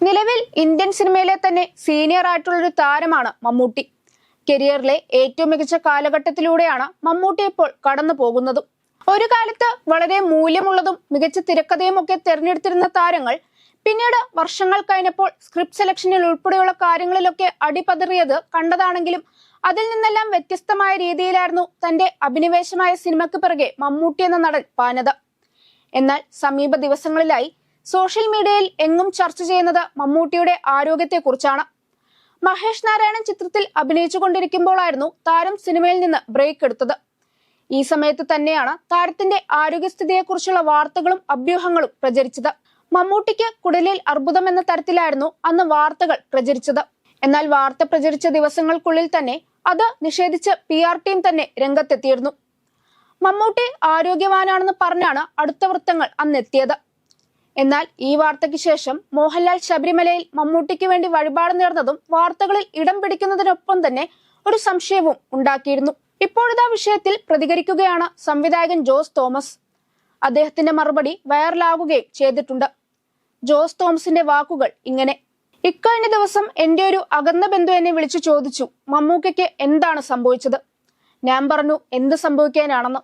നിലവിൽ ഇന്ത്യൻ സിനിമയിലെ തന്നെ സീനിയർ ആയിട്ടുള്ള ഒരു താരമാണ് മമ്മൂട്ടി. കരിയറിലെ ഏറ്റവും മികച്ച കാലഘട്ടത്തിലൂടെയാണ് മമ്മൂട്ടി ഇപ്പോൾ കടന്നു പോകുന്നതും. ഒരു കാലത്ത് വളരെ മൂല്യമുള്ളതും മികച്ച തിരക്കഥയും ഒക്കെ തിരഞ്ഞെടുത്തിരുന്ന താരങ്ങൾ പിന്നീട് വർഷങ്ങൾ കഴിഞ്ഞപ്പോൾ സ്ക്രിപ്റ്റ് സെലക്ഷനിൽ ഉൾപ്പെടെയുള്ള കാര്യങ്ങളിലൊക്കെ അടിപതറിയത് കണ്ടതാണെങ്കിലും അതിൽ നിന്നെല്ലാം വ്യത്യസ്തമായ രീതിയിലായിരുന്നു തന്റെ അഭിനിവേശമായ സിനിമയ്ക്ക് പിറകെ മമ്മൂട്ടി എന്ന നടൻ പാഞ്ഞത് എന്നാൽ സമീപ ദിവസങ്ങളിലായി സോഷ്യൽ മീഡിയയിൽ എങ്ങും ചർച്ച ചെയ്യുന്നത് മമ്മൂട്ടിയുടെ ആരോഗ്യത്തെക്കുറിച്ചാണ്. മഹേഷ് നാരായണൻ ചിത്രത്തിൽ അഭിനയിച്ചുകൊണ്ടിരിക്കുമ്പോഴായിരുന്നു താരം സിനിമയിൽ നിന്ന് ബ്രേക്ക് എടുത്തത്. ഈ സമയത്ത് തന്നെയാണ് താരത്തിന്റെ ആരോഗ്യസ്ഥിതിയെക്കുറിച്ചുള്ള വാർത്തകളും അഭ്യൂഹങ്ങളും പ്രചരിച്ചത്. മമ്മൂട്ടിക്ക് കുടലിൽ അർബുദം എന്ന തരത്തിലായിരുന്നു അന്ന് വാർത്തകൾ പ്രചരിച്ചത്. എന്നാൽ വാർത്ത പ്രചരിച്ച ദിവസങ്ങൾക്കുള്ളിൽ തന്നെ അത് നിഷേധിച്ച് പി ആർ ടീം തന്നെ രംഗത്തെത്തിയിരുന്നു. മമ്മൂട്ടി ആരോഗ്യവാനാണെന്ന് പറഞ്ഞാണ് അടുത്ത വൃത്തങ്ങൾ അന്നെത്തിയത്. എന്നാൽ ഈ വാർത്തയ്ക്ക് ശേഷം മോഹൻലാൽ ശബരിമലയിൽ മമ്മൂട്ടിക്ക് വേണ്ടി വഴിപാട് നേർന്നതും വാർത്തകളിൽ ഇടം പിടിക്കുന്നതിനൊപ്പം തന്നെ ഒരു സംശയവും ഉണ്ടാക്കിയിരുന്നു. ഇപ്പോഴിതാ വിഷയത്തിൽ പ്രതികരിക്കുകയാണ് സംവിധായകൻ ജോസ് തോമസ്. അദ്ദേഹത്തിന്റെ മറുപടി വൈറലാകുകയും ചെയ്തിട്ടുണ്ട്. ജോസ് തോമസിന്റെ വാക്കുകൾ ഇങ്ങനെ ഇക്കഴിഞ്ഞ ദിവസം എന്റെ ഒരു അകന്ന ബന്ധു എന്നെ വിളിച്ചു ചോദിച്ചു മമ്മൂക്കയ്ക്ക് എന്താണ് സംഭവിച്ചത്? ഞാൻ പറഞ്ഞു എന്ത് സംഭവിക്കാനാണെന്ന്.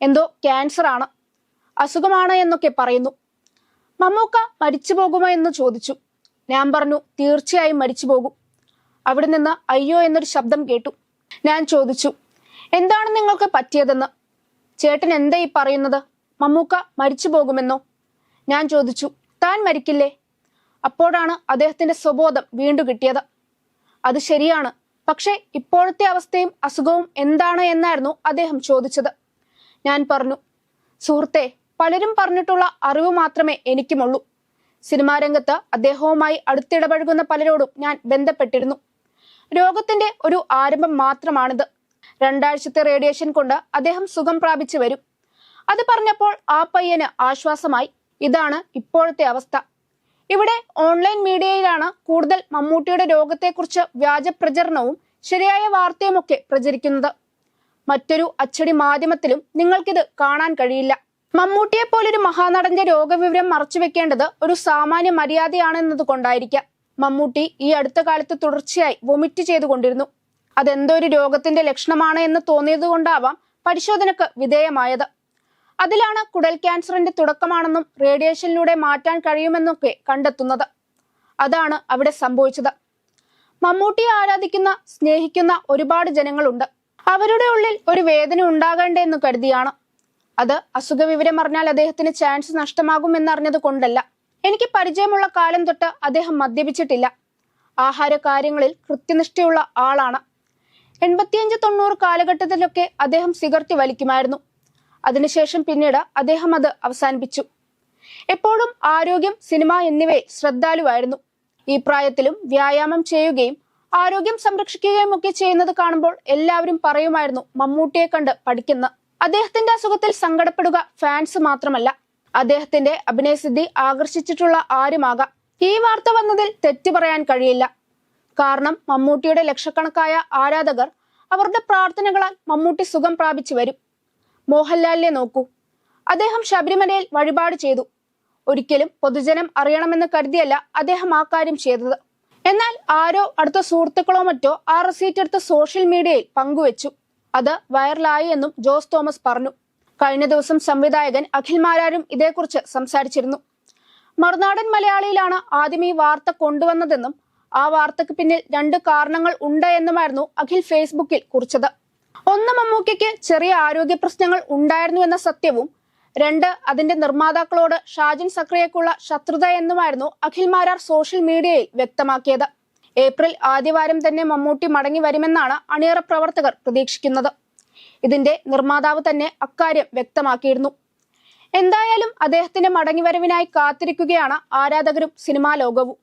എന്തോ ക്യാൻസർ ആണ് അസുഖമാണ് എന്നൊക്കെ പറയുന്നു. മമ്മൂക്ക മരിച്ചു പോകുമോ എന്ന് ചോദിച്ചു. ഞാൻ പറഞ്ഞു തീർച്ചയായും മരിച്ചു പോകും. അവിടെ നിന്ന് അയ്യോ എന്നൊരു ശബ്ദം കേട്ടു. ഞാൻ ചോദിച്ചു എന്താണ് നിങ്ങൾക്ക് പറ്റിയതെന്ന്? ചേട്ടൻ എന്താ ഈ പറയുന്നത്? മമ്മൂക്ക മരിച്ചു പോകുമെന്നോ? ഞാൻ ചോദിച്ചു താൻ മരിക്കില്ലേ? അപ്പോഴാണ് അദ്ദേഹത്തിന്റെ സ്വബോധം വീണ്ടും കിട്ടിയത്. അത് ശരിയാണ്. പക്ഷേ ഇപ്പോഴത്തെ അവസ്ഥയും അസുഖവും എന്താണ്? എന്നായിരുന്നു അദ്ദേഹം ചോദിച്ചത്. ഞാൻ പറഞ്ഞു സുഹൃത്തെ പലരും പറഞ്ഞിട്ടുള്ള അറിവ് മാത്രമേ എനിക്കുമുള്ളൂ. സിനിമാ രംഗത്ത് അദ്ദേഹവുമായി അടുത്തിടപഴകുന്ന പലരോടും ഞാൻ ബന്ധപ്പെട്ടിരുന്നു. രോഗത്തിന്റെ ഒരു ആരംഭം മാത്രമാണിത്. രണ്ടാഴ്ചത്തെ റേഡിയേഷൻ കൊണ്ട് അദ്ദേഹം സുഖം പ്രാപിച്ചു വരും. അത് പറഞ്ഞപ്പോൾ ആ പയ്യന് ആശ്വാസമായി. ഇതാണ് ഇപ്പോഴത്തെ അവസ്ഥ. ഇവിടെ ഓൺലൈൻ മീഡിയയിലാണ് കൂടുതൽ മമ്മൂട്ടിയുടെ രോഗത്തെക്കുറിച്ച് വ്യാജ പ്രചരണവും ശരിയായ വാർത്തയുമൊക്കെ പ്രചരിക്കുന്നത്. മറ്റൊരു അച്ചടി മാധ്യമത്തിലും നിങ്ങൾക്കിത് കാണാൻ കഴിയില്ല. മമ്മൂട്ടിയെ പോലൊരു മഹാനടന്റെ രോഗവിവരം മറച്ചുവെക്കേണ്ടത് ഒരു സാമാന്യ മര്യാദയാണെന്നത് കൊണ്ടായിരിക്കാം. മമ്മൂട്ടി ഈ അടുത്ത കാലത്ത് തുടർച്ചയായി വൊമിറ്റ് ചെയ്തുകൊണ്ടിരുന്നു. അതെന്തോ ഒരു രോഗത്തിന്റെ ലക്ഷണമാണ് എന്ന് തോന്നിയത് കൊണ്ടാവാം പരിശോധനക്ക് വിധേയമായത്. അതിലാണ് കുടൽ ക്യാൻസറിന്റെ തുടക്കമാണെന്നും റേഡിയേഷനിലൂടെ മാറ്റാൻ കഴിയുമെന്നൊക്കെ കണ്ടെത്തുന്നത്. അതാണ് അവിടെ സംഭവിച്ചത്. മമ്മൂട്ടിയെ ആരാധിക്കുന്ന സ്നേഹിക്കുന്ന ഒരുപാട് ജനങ്ങളുണ്ട്. അവരുടെ ഉള്ളിൽ ഒരു വേദന ഉണ്ടാകേണ്ടെന്ന് കരുതിയാണ്. അത് അസുഖ വിവരം അറിഞ്ഞാൽ അദ്ദേഹത്തിന് ചാൻസ് നഷ്ടമാകും എന്നറിഞ്ഞത് കൊണ്ടല്ല. എനിക്ക് പരിചയമുള്ള കാലം തൊട്ട് അദ്ദേഹം മദ്യപിച്ചിട്ടില്ല. ആഹാര കാര്യങ്ങളിൽ കൃത്യനിഷ്ഠയുള്ള ആളാണ്. എൺപത്തിയഞ്ച് തൊണ്ണൂറ് കാലഘട്ടത്തിലൊക്കെ അദ്ദേഹം സിഗരറ്റ് വലിക്കുമായിരുന്നു. അതിനുശേഷം പിന്നീട് അദ്ദേഹം അത് അവസാനിപ്പിച്ചു. എപ്പോഴും ആരോഗ്യം സിനിമ എന്നിവയിൽ ശ്രദ്ധാലുവായിരുന്നു. ഈ പ്രായത്തിലും വ്യായാമം ചെയ്യുകയും ആരോഗ്യം സംരക്ഷിക്കുകയും ഒക്കെ ചെയ്യുന്നത് കാണുമ്പോൾ എല്ലാവരും പറയുമായിരുന്നു മമ്മൂട്ടിയെ കണ്ട് പഠിക്കുന്ന അദ്ദേഹത്തിന്റെ അസുഖത്തിൽ സങ്കടപ്പെടുക ഫാൻസ് മാത്രമല്ല. അദ്ദേഹത്തിന്റെ അഭിനയസിദ്ധി ആകർഷിച്ചിട്ടുള്ള ആരുമാകാം? ഈ വാർത്ത വന്നതിൽ തെറ്റു പറയാൻ കഴിയില്ല. കാരണം മമ്മൂട്ടിയുടെ ലക്ഷക്കണക്കായ ആരാധകർ അവരുടെ പ്രാർത്ഥനകളാൽ മമ്മൂട്ടി സുഖം പ്രാപിച്ചു വരും. മോഹൻലാലിനെ നോക്കൂ. അദ്ദേഹം ശബരിമലയിൽ വഴിപാട് ചെയ്തു. ഒരിക്കലും പൊതുജനം അറിയണമെന്ന് കരുതിയല്ല അദ്ദേഹം ആ കാര്യം ചെയ്തത്. എന്നാൽ ആരോ അടുത്ത സുഹൃത്തുക്കളോ മറ്റോ ആ റെസീറ്റ് എടുത്ത് സോഷ്യൽ മീഡിയയിൽ പങ്കുവച്ചു. അത് വൈറലായി എന്നും ജോസ് തോമസ് പറഞ്ഞു. കഴിഞ്ഞ ദിവസം സംവിധായകൻ അഖിൽ മാരാരും ഇതേക്കുറിച്ച് സംസാരിച്ചിരുന്നു. മറുനാടൻ മലയാളിയിലാണ് ആദ്യം ഈ വാർത്ത കൊണ്ടുവന്നതെന്നും ആ വാർത്തക്ക് പിന്നിൽ രണ്ട് കാരണങ്ങൾ ഉണ്ട് എന്നുമായിരുന്നു അഖിൽ ഫേസ്ബുക്കിൽ കുറിച്ചത്. ഒന്ന് മമ്മൂക്കയ്ക്ക് ചെറിയ ആരോഗ്യ പ്രശ്നങ്ങൾ ഉണ്ടായിരുന്നു എന്ന സത്യവും. രണ്ട് അതിന്റെ നിർമ്മാതാക്കളോട് ഷാജിൻ സക്രിയക്കുള്ള ശത്രുത എന്നുമായിരുന്നു അഖിൽ മാരാർ സോഷ്യൽ മീഡിയയിൽ വ്യക്തമാക്കിയത്. ഏപ്രിൽ ആദ്യവാരം തന്നെ മമ്മൂട്ടി മടങ്ങി വരുമെന്നാണ് അണിയറ പ്രവർത്തകർ പ്രതീക്ഷിക്കുന്നത്. ഇതിന്റെ നിർമ്മാതാവ് തന്നെ അക്കാര്യം വ്യക്തമാക്കിയിരുന്നു. എന്തായാലും അദ്ദേഹത്തിന്റെ മടങ്ങിവരവിനായി കാത്തിരിക്കുകയാണ് ആരാധകരും സിനിമാ ലോകവും.